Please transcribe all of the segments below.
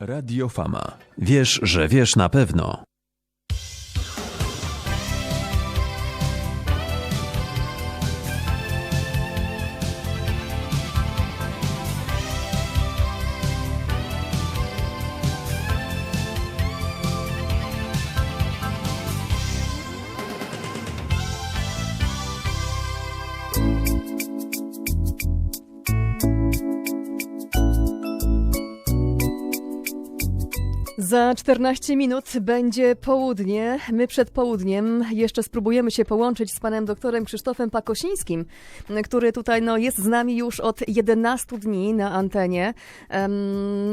Radio Fama. Wiesz, że wiesz na pewno. Za 14 minut będzie południe. My przed południem jeszcze spróbujemy się połączyć z panem doktorem Krzysztofem Pakosińskim, który tutaj no, jest z nami już od 11 dni na antenie.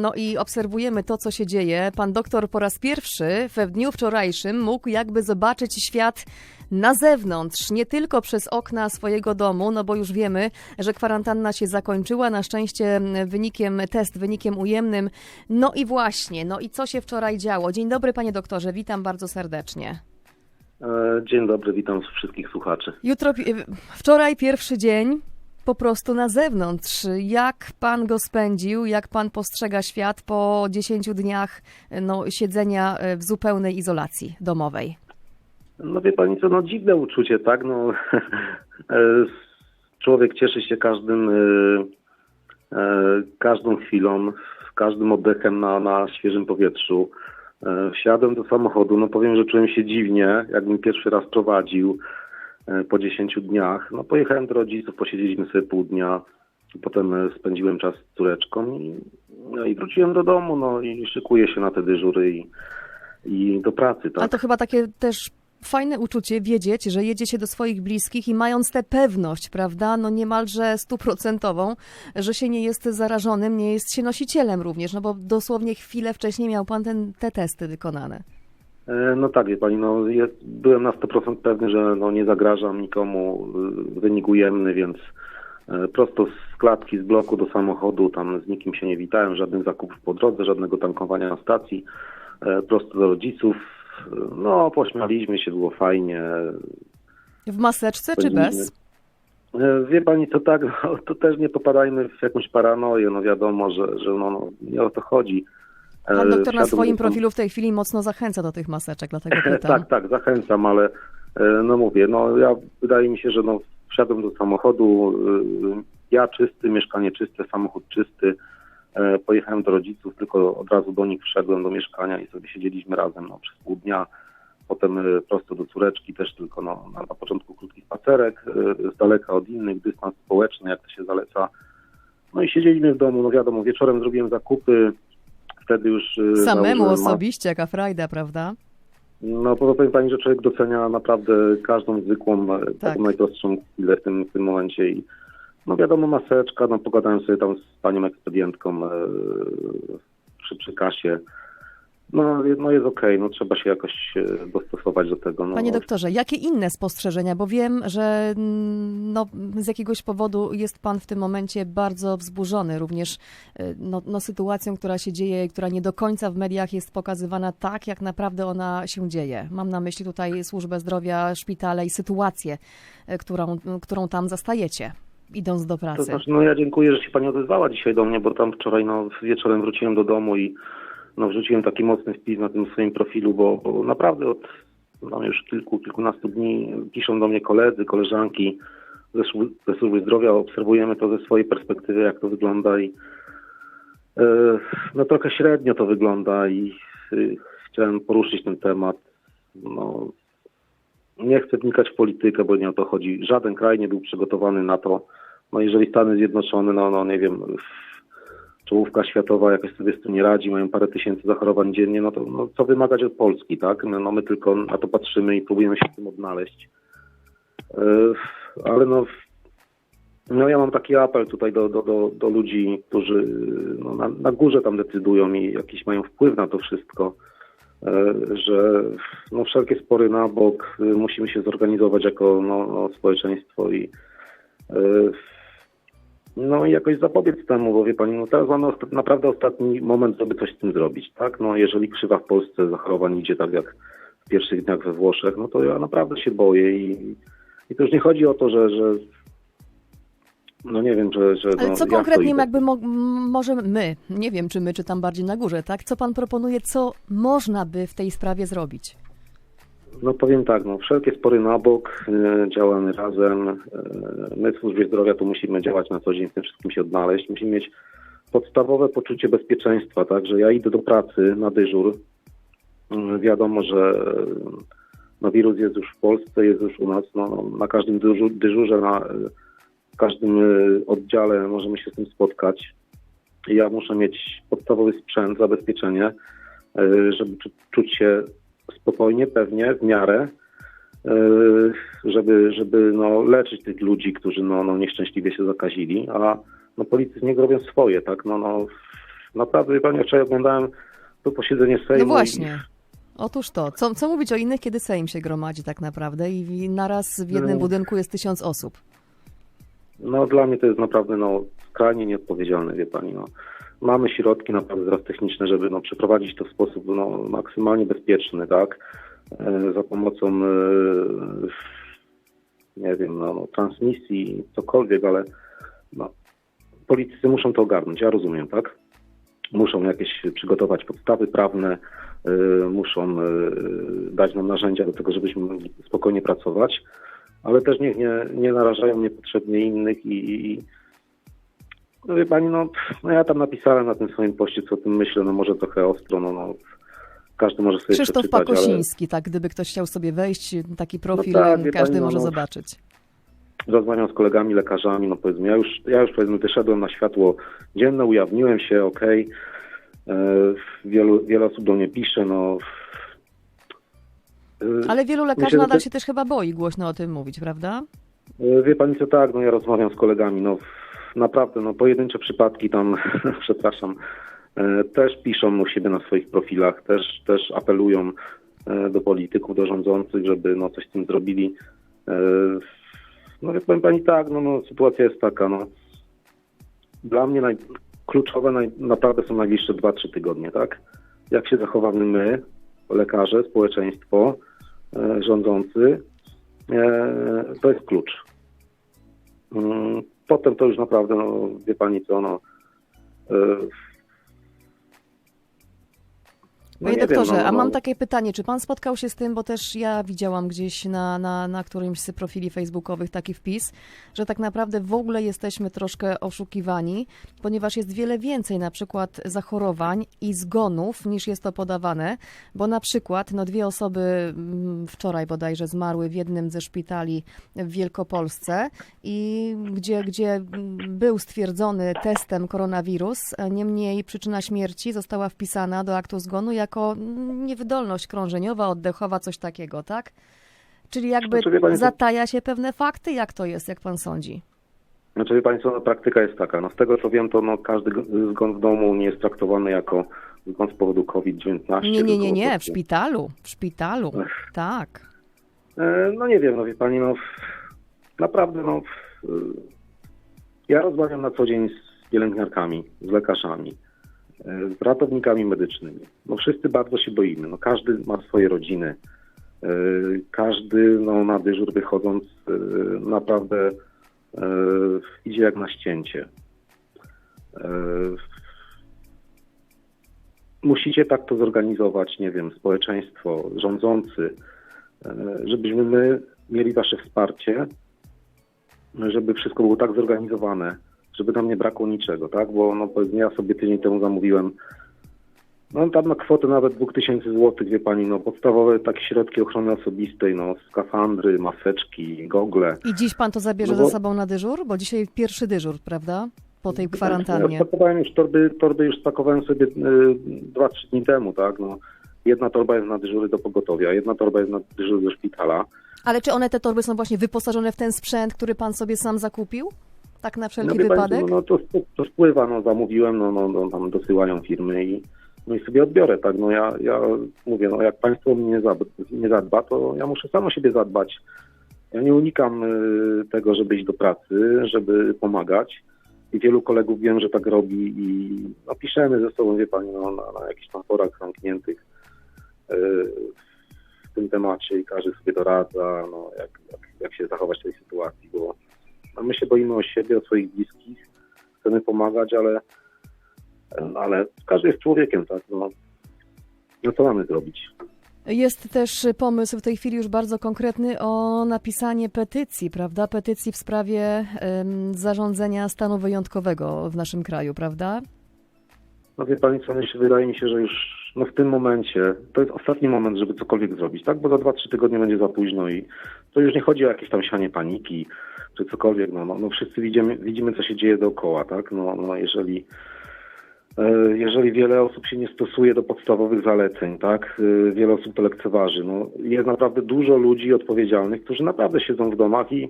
No i obserwujemy to, co się dzieje. Pan doktor po raz pierwszy we dniu wczorajszym mógł jakby zobaczyć świat na zewnątrz, nie tylko przez okna swojego domu, no bo już wiemy, że kwarantanna się zakończyła, na szczęście wynikiem, test wynikiem ujemnym. No i właśnie, no i co się wczoraj działo? Dzień dobry panie doktorze, witam bardzo serdecznie. E, Dzień dobry, witam wszystkich słuchaczy. Jutro, wczoraj pierwszy dzień po prostu na zewnątrz. Jak pan go spędził, jak pan postrzega świat po 10 dniach no, siedzenia w zupełnej izolacji domowej? No wie pani co, no dziwne uczucie, tak? No, e, człowiek cieszy się każdym, e, e, każdą chwilą, każdym oddechem na, na świeżym powietrzu. Wsiadłem do samochodu, no powiem, że czułem się dziwnie, jakbym pierwszy raz prowadził po 10 dniach. No pojechałem do rodziców, posiedzieliśmy sobie pół dnia, potem spędziłem czas z córeczką i, no i wróciłem do domu, no i szykuję się na te dyżury i, i do pracy, tak? A to chyba takie też fajne uczucie wiedzieć, że jedzie się do swoich bliskich i mając tę pewność, prawda, no niemalże stuprocentową, że się nie jest zarażonym, nie jest się nosicielem również, no bo dosłownie chwilę wcześniej miał pan ten, te testy wykonane. E, No tak, wie pani, no jest, byłem na 100% pewny, że no, nie zagrażam nikomu, y, wynik ujemny, więc e, prosto z klatki, z bloku do samochodu, tam z nikim się nie witałem, żadnych zakupów po drodze, żadnego tankowania na stacji, e, prosto do rodziców. No, pośmialiśmy się, było fajnie. W maseczce czy bez? E, Wie pani, to tak, no, to też nie popadajmy w jakąś paranoję, no wiadomo, że, że no, no, nie o to chodzi. E, Pan doktor na swoim profilu w tej chwili mocno zachęca do tych maseczek, dlatego pytam. tak, tak, zachęcam, ale e, no mówię, no ja wydaje mi się, że no wsiadłem do samochodu, ja czysty, mieszkanie czyste, samochód czysty, pojechałem do rodziców, tylko od razu do nich wszedłem do mieszkania i sobie siedzieliśmy razem no, przez pół dnia, potem e, prosto do córeczki też tylko no, na, początku krótki spacerek, e, z daleka od innych, dystans społeczny, jak to się zaleca. No i siedzieliśmy w domu, no wiadomo, wieczorem zrobiłem zakupy, wtedy już... e, Samemu maskę. osobiście, jaka frajda, prawda? No powiem pani, że człowiek docenia naprawdę każdą zwykłą. Tak. taką najprostszą chwilę w tym, w tym momencie i no wiadomo maseczka, no pogadałem sobie tam z panią ekspedientką e, przy, przy kasie. No, no jest okej, no trzeba się jakoś e, dostosować do tego. No, Panie doktorze, jakie inne spostrzeżenia? Bo wiem, że mm, no, z jakiegoś powodu jest pan w tym momencie bardzo wzburzony również y, no, no, sytuacją, która się dzieje, która nie do końca w mediach jest pokazywana tak, jak naprawdę ona się dzieje. Mam na myśli tutaj służbę zdrowia, szpitale i sytuację, którą, którą tam zastajecie, idąc do To pracy. znaczy, no ja dziękuję, że się pani odezwała dzisiaj do mnie, bo tam wczoraj no, wieczorem wróciłem do domu i no, wrzuciłem taki mocny wpis na tym swoim profilu, bo, bo naprawdę od no, już kilku, kilkunastu dni piszą do mnie koledzy, koleżanki ze, ze służby zdrowia, obserwujemy to ze swojej perspektywy, jak to wygląda i e, no trochę średnio to wygląda i y, chciałem poruszyć ten temat. No, nie chcę wnikać w politykę, bo nie o to chodzi. Żaden kraj nie był przygotowany na to. No jeżeli Stany Zjednoczone, no, no nie wiem, czołówka światowa jakoś sobie z tym nie radzi, mają parę tysięcy zachorowań dziennie, no to no, co wymagać od Polski, tak? No, no my tylko na to patrzymy i próbujemy się w tym odnaleźć. Yy, ale no, no ja mam taki apel tutaj do, do, do, do ludzi, którzy no, na, na górze tam decydują i jakiś mają wpływ na to wszystko, yy, że no, wszelkie spory na bok, yy, musimy się zorganizować jako no, no, społeczeństwo i yy, no i jakoś zapobiec temu, bo wie pani, no teraz mamy osta- naprawdę ostatni moment, żeby coś z tym zrobić, tak? No jeżeli krzywa w Polsce zachorowań idzie tak jak w pierwszych dniach we Włoszech, no to ja naprawdę się boję i, i to już nie chodzi o to, że, że No nie wiem, że... że Ale no, co ja konkretnie jakby mo- może my, nie wiem czy my, czy tam bardziej na górze, tak? Co pan proponuje, co można by w tej sprawie zrobić? No powiem tak, no wszelkie spory na bok, e, działamy razem. E, my w służbie zdrowia tu musimy działać na co dzień, w tym wszystkim się odnaleźć. Musimy mieć podstawowe poczucie bezpieczeństwa, tak, że ja idę do pracy na dyżur. Mm, Wiadomo, że no, wirus jest już w Polsce, jest już u nas, no, na każdym dyżu, dyżurze, na każdym e, oddziale możemy się z tym spotkać. Ja muszę mieć podstawowy sprzęt, zabezpieczenie, żeby czu- czuć się spokojnie, pewnie, w miarę, e, żeby, żeby no, leczyć tych ludzi, którzy no, no, nieszczęśliwie się zakazili, a no, politycy niech robią swoje, tak? No, no, naprawdę, pani, wczoraj oglądałem to posiedzenie Sejmu. No właśnie. Otóż to. Co, co mówić o innych, kiedy Sejm się gromadzi tak naprawdę i naraz w jednym No. budynku jest tysiąc osób? No, dla mnie to jest naprawdę no, skrajnie nieodpowiedzialne, wie pani. No. Mamy środki naprawdę teraz techniczne, żeby no, przeprowadzić to w sposób no, maksymalnie bezpieczny, tak? E, za pomocą e, nie wiem, no, no, transmisji, cokolwiek, ale no, politycy muszą to ogarnąć, ja rozumiem, tak? Muszą jakieś przygotować podstawy prawne, y, muszą dać nam narzędzia do tego, żebyśmy mogli spokojnie pracować, ale też niech nie, nie narażają niepotrzebnie innych i, i no wie pani, no, no ja tam napisałem na tym swoim poście, co o tym myślę, no może trochę ostro, no, no każdy może sobie Krzysztof przeczytać, ale... Pakosiński, tak, gdyby ktoś chciał sobie wejść, taki profil, tak, wie każdy pani, no, może no. zobaczyć. rozmawiam z kolegami lekarzami, no powiedzmy, ja już, ja już powiedzmy wyszedłem na światło dzienne, ujawniłem się, okej, E, wielu, wiele osób do mnie pisze, no... E, Ale wielu lekarzy Myślę, nadal się też chyba boi głośno o tym mówić, prawda? e, Wie pani co, tak, no ja rozmawiam z kolegami, no naprawdę, no pojedyncze przypadki tam, przepraszam, e, też piszą u siebie na swoich profilach, też, też apelują e, do polityków, do rządzących, żeby no coś z tym zrobili. E, No wie powiem pani tak, no, no sytuacja jest taka, no dla mnie naj, kluczowe naj, naprawdę są najbliższe 2-3 tygodnie, tak? Jak się zachowamy my, lekarze, społeczeństwo, rządzący, to jest klucz. Potem to już naprawdę, no, wie pani co, no, e, no Panie nie wiem, doktorze, no, no, a mam no. takie pytanie, czy pan spotkał się z tym, bo też ja widziałam gdzieś na, na, na którymś z profili facebookowych taki wpis, że tak naprawdę w ogóle jesteśmy troszkę oszukiwani, ponieważ jest wiele więcej na przykład zachorowań i zgonów niż jest to podawane, bo na przykład no dwie osoby mm, wczoraj bodajże zmarły w jednym ze szpitali w Wielkopolsce i gdzie, gdzie mm, był stwierdzony testem koronawirus, a niemniej przyczyna śmierci została wpisana do aktu zgonu jako niewydolność krążeniowa, oddechowa, coś takiego, tak? Czyli jakby Znaczy, zataja się pewne fakty? Jak to jest, jak pan sądzi? Znaczy, wie Państwo, no, praktyka jest taka. No, z tego co wiem, to no, każdy zgon w domu nie jest traktowany jako zgon z powodu COVID-19. Nie, nie, nie, nie, w szpitalu, w szpitalu, tak. E, No nie wiem, no wie Pani, no naprawdę, no e, ja rozmawiam na co dzień z pielęgniarkami, z lekarzami, z ratownikami medycznymi. No wszyscy bardzo się boimy. No każdy ma swoje rodziny. E, Każdy no, na dyżur wychodząc e, naprawdę e, idzie jak na ścięcie. E, Musicie tak to zorganizować, nie wiem, społeczeństwo, rządzący, e, żebyśmy my mieli wasze wsparcie, żeby wszystko było tak zorganizowane, żeby nam nie brakło niczego, tak? Bo no, powiedzmy, ja sobie tydzień temu zamówiłem no tam na kwotę nawet 2000 zł, wie pani, no podstawowe takie środki ochrony osobistej, no skafandry, maseczki, gogle. I dziś pan to zabierze No bo- ze sobą na dyżur? Bo dzisiaj pierwszy dyżur, prawda? Po tej kwarantannie. Ja spakowałem już torby, torby już spakowałem sobie y, 2-3 dni temu, tak? No, jedna torba jest na dyżury do pogotowia, jedna torba jest na dyżury do szpitala. Ale czy one, te torby są właśnie wyposażone w ten sprzęt, który pan sobie sam zakupił? Tak na wszelki no, wypadek? no, no to, to spływa, no zamówiłem, no, no, no tam dosyłają firmy i no i sobie odbiorę, tak? No ja, ja mówię, no jak państwo mnie nie, zadba, nie zadba, to ja muszę sam o siebie zadbać. Ja nie unikam y, tego, żeby iść do pracy, żeby pomagać. I wielu kolegów wiem, że tak robi i no, piszemy ze sobą, wie pani, no, na, na jakichś tam forach zamkniętych y, w tym temacie i każdy sobie doradza, no, jak, jak, jak się zachować w tej sytuacji, bo no my się boimy o siebie, o swoich bliskich, chcemy pomagać, ale, ale każdy jest człowiekiem, tak? No, no co mamy zrobić? Jest też pomysł w tej chwili już bardzo konkretny o napisanie petycji, prawda? Petycji w sprawie em, zarządzenia stanu wyjątkowego w naszym kraju, prawda? No wie pani co, wydaje mi się, że już no w tym momencie to jest ostatni moment, żeby cokolwiek zrobić, tak? Bo za 2-3 tygodnie będzie za późno i to już nie chodzi o jakieś tam sianie paniki czy cokolwiek. No, no, no wszyscy widzimy, widzimy, co się dzieje dookoła, tak? No, no jeżeli e, jeżeli wiele osób się nie stosuje do podstawowych zaleceń, tak? E, Wiele osób lekceważy. No, jest naprawdę dużo ludzi odpowiedzialnych, którzy naprawdę siedzą w domach i,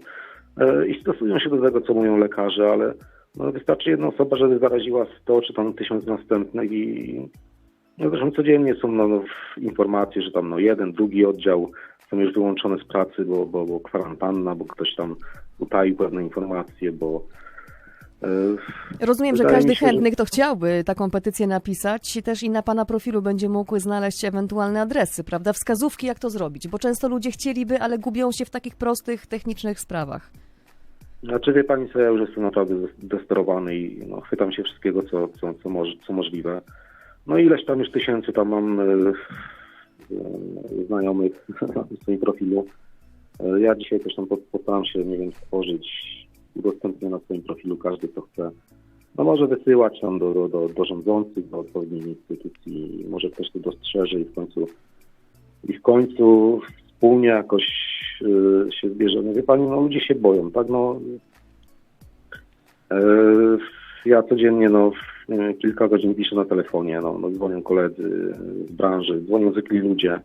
e, i stosują się do tego, co mówią lekarze, ale no, wystarczy jedna osoba, żeby zaraziła 100 czy tam tysiąc następnych i no zresztą codziennie są no, no, informacje, że tam no, jeden, drugi oddział są już wyłączone z pracy, bo, bo, bo kwarantanna, bo ktoś tam utaił pewne informacje, bo e, Rozumiem, że każdy się, chętny, kto chciałby taką petycję napisać, też i na pana profilu będzie mógł znaleźć ewentualne adresy, prawda? Wskazówki, jak to zrobić, bo często ludzie chcieliby, ale gubią się w takich prostych, technicznych sprawach. Znaczy wie pani co, ja już jestem naprawdę desperowany i no, chwytam się wszystkiego, co, co, co, moż, co możliwe. No ileś tam już tysięcy tam mam e, e, znajomych na swoim profilu. E, ja dzisiaj też tam po- postaram się, nie wiem, stworzyć, udostępnię na swoim profilu każdy, kto chce. No może wysyłać tam do, do, do, do rządzących, do odpowiednich instytucji, może ktoś to dostrzeże i w końcu i w końcu wspólnie jakoś y, się zbierzemy. Wie pani, no ludzie się boją, tak? No, e, ja codziennie no, w- kilka godzin piszę na telefonie, no, no, dzwonią koledzy z branży, dzwonią zwykli ludzie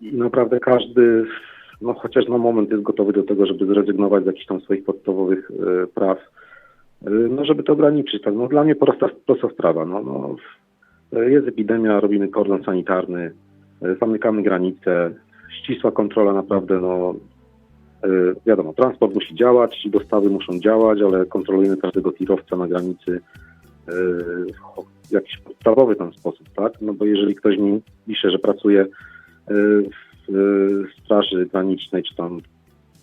i naprawdę każdy, no chociaż na moment jest gotowy do tego, żeby zrezygnować z jakichś tam swoich podstawowych e, praw, no żeby to ograniczyć. Tak? No, dla mnie prosta, prosta sprawa. No, no, jest epidemia, robimy kordon sanitarny, zamykamy granice, ścisła kontrola naprawdę, no wiadomo, transport musi działać, dostawy muszą działać, ale kontrolujemy każdego tirowca na granicy e, w jakiś podstawowy ten sposób, tak? No bo jeżeli ktoś mi pisze, że pracuje e, w e, Straży Granicznej czy tam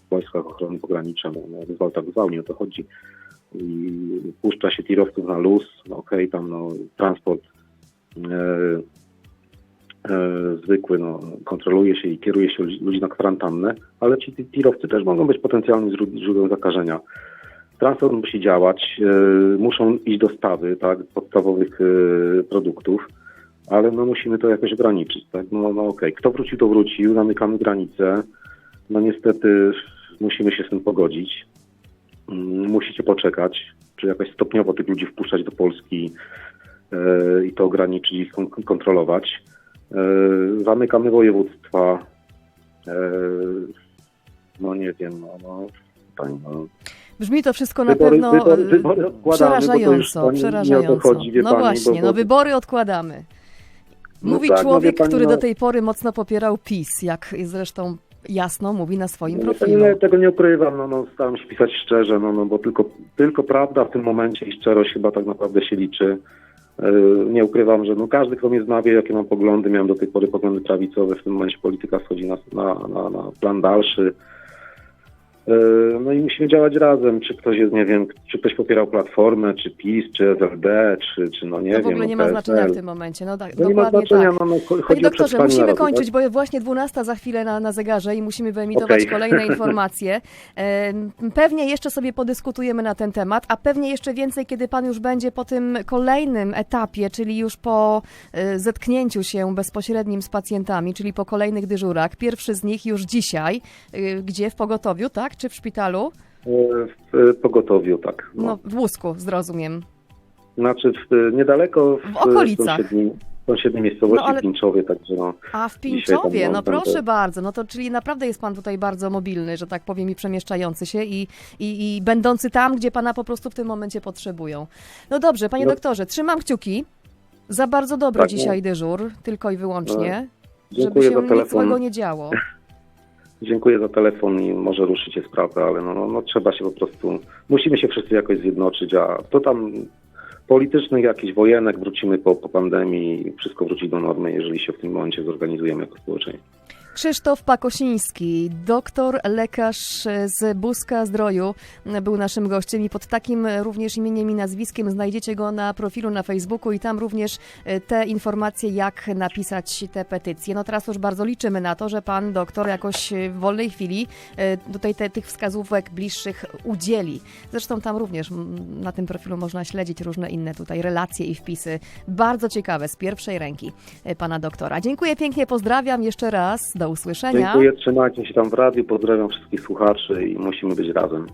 w Wojskach Ochrony Pogranicza, no, no tak zwał, nie o to chodzi. I puszcza się tirowców na luz, no okej, tam no, transport e, e, zwykły, no, kontroluje się i kieruje się ludzi- na kwarantannę, ale ci ti- tirowcy też mogą być potencjalnym źród- źródłem zakażenia. Transport musi działać, e, muszą iść dostawy tak, podstawowych e, produktów, ale no musimy to jakoś ograniczyć. Tak? No, no okej, kto wrócił, to wrócił, zamykamy granice. No niestety musimy się z tym pogodzić. Mm, Musicie poczekać, czy jakoś stopniowo tych ludzi wpuszczać do Polski e, i to ograniczyć i kon- kontrolować. E, zamykamy województwa. E, no nie wiem, no, no, pani, no. Brzmi to wszystko na Wybory- pewno wybory- wybory bo przerażająco, przerażająco. chodzi, no pani, właśnie, bo- no bo- wybory odkładamy. No Mówi tak, no wie człowiek, pani, który no- do tej pory mocno popierał PiS, jak zresztą jasno mówi na swoim No, profilu. ja tego nie ukrywam, no, no, staram się pisać szczerze, no, no, bo tylko, tylko prawda w tym momencie i szczerość chyba tak naprawdę się liczy. Yy, Nie ukrywam, że no, każdy, kto mnie zna, wie, jakie mam poglądy. Miałem do tej pory poglądy prawicowe, w tym momencie polityka schodzi na, na, na plan dalszy. Yy, No i musimy działać razem. Czy ktoś jest, nie wiem, czy ktoś popierał Platformę, czy PiS, czy SLD, czy, czy no nie To wiem. w ogóle no, nie ma znaczenia w tym momencie. No tak, No nie ma dokładnie znaczenia, tak. no, no, Panie doktorze, musimy narodu, kończyć, tak? bo właśnie 12 za chwilę na, na zegarze i musimy wyemitować Okej. kolejne informacje. Em, Pewnie jeszcze sobie podyskutujemy na ten temat, a pewnie jeszcze więcej, kiedy pan już będzie po tym kolejnym etapie, czyli już po e, zetknięciu się bezpośrednim z pacjentami, czyli po kolejnych dyżurach. Pierwszy z nich już dzisiaj, e, gdzie w pogotowiu, tak? Czy w szpitalu? W w pogotowiu, tak. no. No, w Łusku, zrozumiem. Znaczy w, niedaleko w, W okolicach. sąsiedniej, sąsiedniej miejscowości No, ale- w Pińczowie, także no. A w tam Pińczowie, no proszę bardzo, no to czyli naprawdę jest pan tutaj bardzo mobilny, że tak powiem, i przemieszczający się i, i, i będący tam, gdzie pana po prostu w tym momencie potrzebują. No dobrze, panie No. doktorze, trzymam kciuki za bardzo dobry Tak, no. dzisiaj dyżur, tylko i wyłącznie, żeby Dziękuję się za nic złego nie działo. Dziękuję za telefon i może ruszycie sprawę, ale no, no, no trzeba się po prostu, musimy się wszyscy jakoś zjednoczyć, a to tam politycznych jakichś wojenek wrócimy po, po pandemii i wszystko wróci do normy, jeżeli się w tym momencie zorganizujemy jako społeczeństwo. Krzysztof Pakosiński, doktor, lekarz z Buska Zdroju, był naszym gościem i pod takim również imieniem i nazwiskiem znajdziecie go na profilu na Facebooku i tam również e, te informacje, jak napisać te petycje. No teraz już bardzo liczymy na to, że pan doktor jakoś w wolnej chwili e, tutaj te, tych wskazówek bliższych udzieli. Zresztą tam również na tym profilu można śledzić różne inne tutaj relacje i wpisy. Bardzo ciekawe, z pierwszej ręki e, pana doktora. Dziękuję pięknie, pozdrawiam jeszcze raz. Usłyszenia. Dziękuję, trzymajcie się tam w radiu, pozdrawiam wszystkich słuchaczy i musimy być razem.